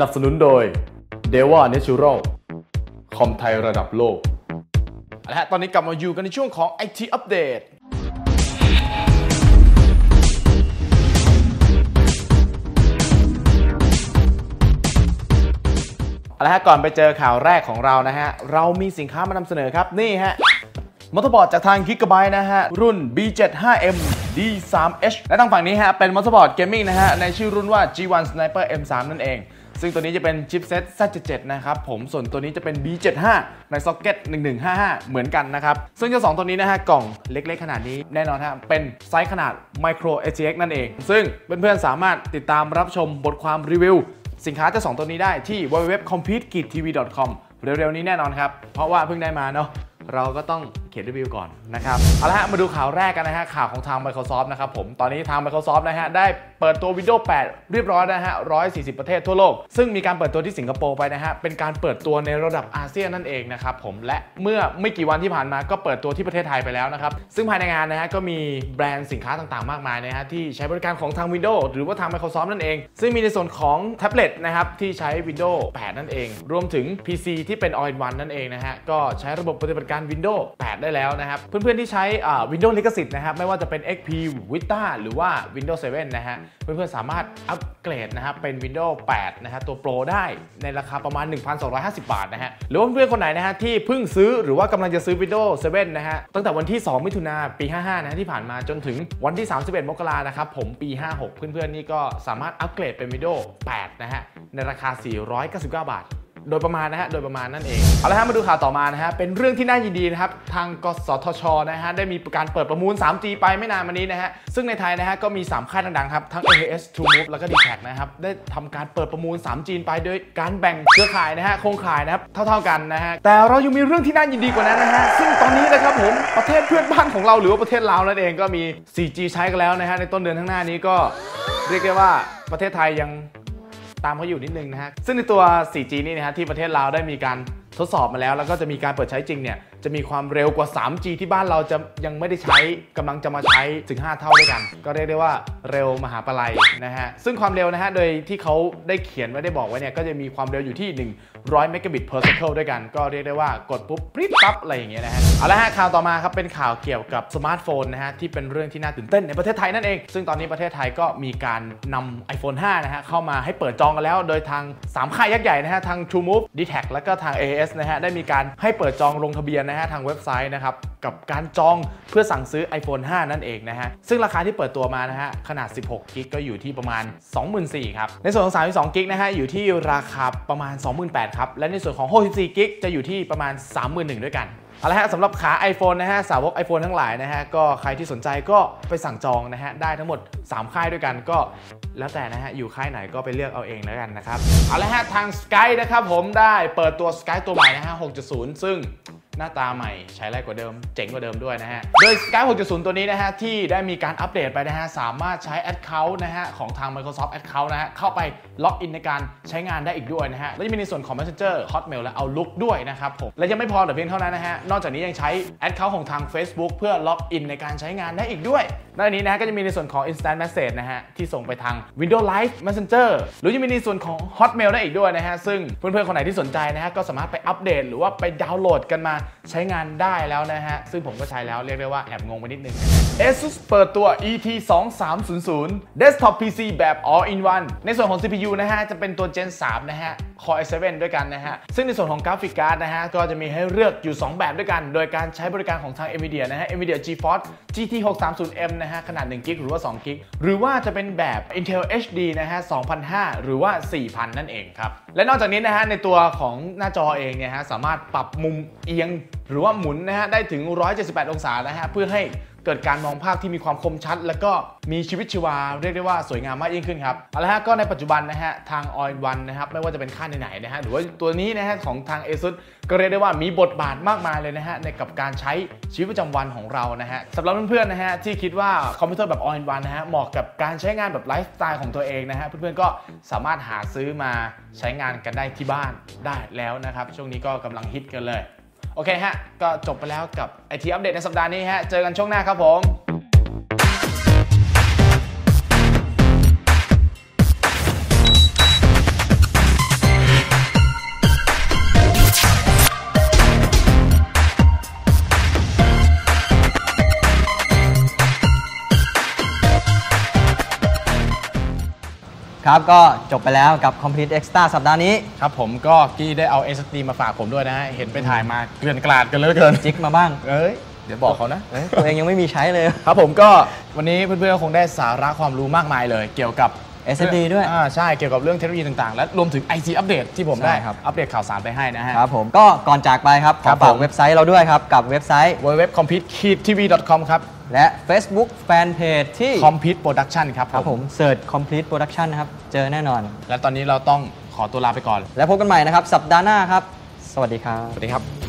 นับสนุนโดย d e v a Natural คอมไทยระดับโลกเอาละฮะตอนนี้กลับมาอยู่กันในช่วงของ IT Update เอาละฮะก่อนไปเจอข่าวแรกของเรานะฮะ เรามีสินค้ามานำเสนอครับ นี่ฮะมอเตอร์บอร์ดจากทาง Gigabyte นะฮะ รุ่น B75M D3H และทางฝั่งนี้ฮะ เป็นมอเตอร์บอร์ดเกมมิ่งนะฮะ ในชื่อรุ่นว่า G1 Sniper M3 นั่นเอง ซึ่งตัวนี้จะเป็นชิปเซ็ต Z77 นะครับผมส่วนตัวนี้จะเป็น B75 ในซ็อกเก็ต1155 เหมือนกันนะครับ ซึ่งเจ้าสองตัวนี้นะฮะกล่องเล็กๆ ขนาดนี้แน่นอนฮะเป็นไซส์ขนาด Micro ATX นั่นเอง ซึ่งเพื่อนๆสามารถติดตามรับชมบทความรีวิว สินค้าเจ้าสองตัวนี้ได้ที่ www.compete-tv.com เร็วๆนี้แน่นอนครับ เพราะว่าเพิ่งได้มาเนาะเราก็ต้องเขียนรีวิวก่อนนะครับเอาละฮะมาดูข่าวแรกกันนะฮะข่าวของทาง Microsoft นะครับผมตอนนี้ทาง Microsoft นะฮะได้เปิดตัว Windows 8 เรียบร้อยนะฮะ 140 ประเทศทั่วโลก ซึ่งมีการเปิดตัวที่สิงคโปร์ไปนะฮะ เป็นการเปิดตัวในระดับอาเซียนนั่นเองนะครับผมและเมื่อไม่กี่วันที่ผ่านมาก็เปิดตัวที่ประเทศไทยไปแล้วนะครับ ซึ่งภายในงานนะฮะก็มีแบรนด์สินค้าต่างๆ มากมายนะฮะที่ใช้บริการของทาง Windows หรือว่าทาง Microsoft นั่นเอง ซึ่งมีในส่วนของแท็บเล็ตนะครับที่ใช้ Windows 8 นั่นเอง รวมถึง PC ที่เป็น All-in-One นั่นเองนะฮะก็ใช้ระบบปฏิบัติการ Windows 8ได้แล้วนะครับ เพื่อนๆที่ใช้ Windows ลิขสิทธิ์นะครับ ไม่ว่าจะเป็น XP Vista หรือว่า Windows 7 นะฮะ เพื่อนๆสามารถอัปเกรดนะครับเป็น Windows 8 นะฮะตัว Pro ได้ในราคาประมาณ 1,250 บาทนะฮะ หรือว่าเพื่อนๆคนไหนนะฮะที่เพิ่งซื้อหรือว่ากำลังจะซื้อ Windows 7 นะฮะ ตั้งแต่วันที่ 2 มิถุนาปี 55 นะะที่ผ่านมาจนถึงวันที่ 31 มกรานะครับผมปี 56 เพื่อนๆนี่ก็สามารถอัปเกรดเป็น Windows 8 นะฮะในราคา 499 บาท โดยประมาณนะฮะ โดยประมาณนั่นเอง เอาละฮะ มาดูข่าวต่อมานะฮะ เป็นเรื่องที่น่ายินดีนะครับ ทางกสทชนะฮะ ได้มีการเปิดประมูล 3G ไปไม่นานมานี้นะฮะ ซึ่งในไทยนะฮะ ก็มี 3 ค่ายดังๆครับ ทั้ง AIS True Move แล้วก็ d t a c นะครับ ได้ทำการเปิดประมูล 3G ไปโดยการแบ่งเครือข่ายนะฮะ โครงข่ายนะครับ เท่าๆกันนะฮะ แต่เรายังมีเรื่องที่น่ายินดีกว่านั้นนะฮะ ซึ่งตอนนี้นะครับผม ประเทศเพื่อนบ้านของเราหรือว่าประเทศลาวนั่นเองก็มี 4G ใช้กันแล้วนะฮะ ในต้นเดือนข้างหน้านี้ก็เรียกได้ว่าประเทศไทยยัง ตามเขาอยู่นิดนึงนะฮะซึ่งในตัว 4G นี่นะฮะที่ประเทศลาวได้มีการทดสอบมาแล้ว แล้วก็จะมีการเปิดใช้จริงเนี่ย จะมีความเร็วกว่า 3G ที่บ้านเราจะยังไม่ได้ใช้กำลังจะมาใช้ถึง 5 เท่าด้วยกัน ก็เรียกได้ว่าเร็วมหาปลัยนะฮะ ซึ่งความเร็วนะฮะ โดยที่เขาได้เขียนไว้ได้บอกไว้เนี่ย ก็จะมีความเร็วอยู่ที่ 100 megabit per second ด้วยกัน ก็เรียกได้ว่ากดปุ๊บปริ๊บปั๊บอะไรอย่างเงี้ยนะฮะ เอาละฮะข่าวต่อมาครับ เป็นข่าวเกี่ยวกับสมาร์ทโฟนนะฮะ ที่เป็นเรื่องที่น่าตื่นเต้นในประเทศไทยนั่นเอง ซึ่งตอนนี้ประเทศไทยก็มีการนำ iPhone 5 นะฮะ เข้ามาให้เปิดจองกันแล้ว โดยทาง3ค่ายยักษ์ใหญ่นะฮะ ทาง TrueMove d t a c แล้วก็ทาง AS นะฮะ ได้มีการให้เปิดจองลงทะเบียนนะฮะทางเว็บไซต์นะครับกับการจองเพื่อสั่งซื้อ iPhone 5 นั่นเองนะฮะซึ่งราคาที่เปิดตัวมานะฮะขนาด 16กิกก็อยู่ที่ประมาณ 24,000ครับในส่วนของ32กิกนะฮะอยู่ที่ราคาประมาณ 28,000ครับและในส่วนของ64กิกจะอยู่ที่ประมาณ 31,000ด้วยกันเอาละฮะสำหรับขา iPhone นะฮะสาวก iPhone ทั้งหลายนะฮะก็ใครที่สนใจก็ไปสั่งจองนะฮะได้ทั้งหมด 3 ค่ายด้วยกันก็แล้วแต่นะฮะอยู่ค่ายไหนก็ไปเลือกเอาเองแล้วกันนะครับเอาละฮะทาง Sky นะครับผมได้เปิดตัว Sky ตัวใหม่นะฮะ 6.0 ซึ่ง หน้าตาใหม่ใช้ไรกว่าเดิม เจ๋งกว่าเดิมด้วยนะฮะ โดย Skype 6.0 ตัวนี้นะฮะ ที่ได้มีการอัปเดตไปนะฮะ สามารถใช้ Account นะฮะ ของทาง Microsoft Account นะฮะ เข้าไปล็อกอินในการใช้งานได้อีกด้วยนะฮะ แล้วจะมีในส่วนของ Messenger Hotmail และ Outlook ด้วยนะครับผม และยังไม่พอแต่เพียงเท่านั้นนะฮะ นอกจากนี้ยังใช้ Account ของทาง Facebook เพื่อล็อกอินในการใช้งานได้อีกด้วยนอกจากนี้นะะก็จะมีในส่วนของ Instant Message นะฮะ ที่ส่งไปทาง Windows Live Messenger หรือยังมีในส่วนของ Hotmail ได้อีกด้วยนะฮะซึ่งเพื่อนๆคนไหนที่สนใจนะฮะก็สามารถไปอัปเดต หรือว่าไปดาวน์โหลดกันมาใช้งานได้แล้วนะฮะ ซึ่งผมก็ใช้แล้วเรียกได้ว่าแอบงงไปนิดนึง ASUS เปิดตัว ET 2 3 0 0 Desktop PC แบบ All in One ในส่วนของ CPU นะฮะ จะเป็นตัว Gen 3 นะฮะ Core i7 ด้วยกันนะฮะ ซึ่งในส่วนของกราฟิกการ์ดนะฮะ ก็จะมีให้เลือกอยู่ 2 แบบด้วยกัน โดยการใช้บริการของทาง NVIDIA นะฮะ NVIDIA GeForce GT 630M นะฮะ ขนาด1 g หรือว่า2 g หรือว่าจะเป็นแบบ Intel HD นะฮะ2,500หรือว่า 4,000 นั่นเองครับ และนอกจากนี้นะฮะ ในตัวของหน้าจอเองเนี่ยฮะ สามารถปรับมุมเอียง หรือว่าหมุนนะฮะ ได้ถึง 178 องศานะฮะ เพื่อให้ เกิดการมองภาพที่มีความคมชัด แล้วก็มีชีวิตชีวาเรียกได้ว่าสวยงามมากยิ่งขึ้นครับเอาละฮะก็ในปัจจุบันนะฮะทาง All in One นะครับไม่ว่าจะเป็นค่าไหนๆนะฮะหรือว่าตัวนี้นะฮะของทาง ASUS ก็เรียกได้ว่ามีบทบาทมากมายเลยนะฮะในกับการใช้ชีวิตประจำวันของเรานะฮะสำหรับเพื่อนๆนะฮะที่คิดว่าคอมพิวเตอร์แบบ All in One นะฮะเหมาะกับการใช้งานแบบไลฟ์สไตล์ของตัวเองนะฮะเพื่อนๆก็สามารถหาซื้อมาใช้งานกันได้ที่บ้านได้แล้วนะครับช่วงนี้ก็กำลังฮิตกันเลย โอเคฮะ ก็จบไปแล้วกับไอทีอัปเดตในสัปดาห์นี้ฮะ เจอกันช่วงหน้าครับผม ครับก็จบไปแล้วกับ Complete Extra สัปดาห์นี้ ครับผมก็กี้ได้เอา SD มาฝากผมด้วยนะฮะ เห็นไปถ่ายมาเกลื่อนกลาดกันเหลยเกิน จิกมาบ้าง เอ้ย เดี๋ยวบอกเขานะเอ้ยตัวเองยังไม่มีใช้เลย ครับผมก็วันนี้เพื่อนๆก็คงได้สาระความรู้มากมายเลย เกี่ยวกับ SSD ด้วยอ่าใช่เกี่ยวกับเรื่องเทคโนโลยีต่างๆ และรวมถึง IC อัปเดตที่ผมใช่ได้ครับ อัปเดตข่าวสารไปให้นะฮะ ครับผมก็ก่อนจากไปครับขครัอบฝากผมเว็บไซต์เราด้วยครับกับเว็บไซต์ www.compete-tv.com ครับ และ Facebook Fanpage ที่ Compete Production ครับครับผมเสิร์ช Complete Production นะครับ เจอแน่นอน และตอนนี้เราต้องขอตัวลาไปก่อน แล้วพบกันใหม่นะครับ สัปดาห์หน้าครับ สวัสดีครับ สวัสดีครับ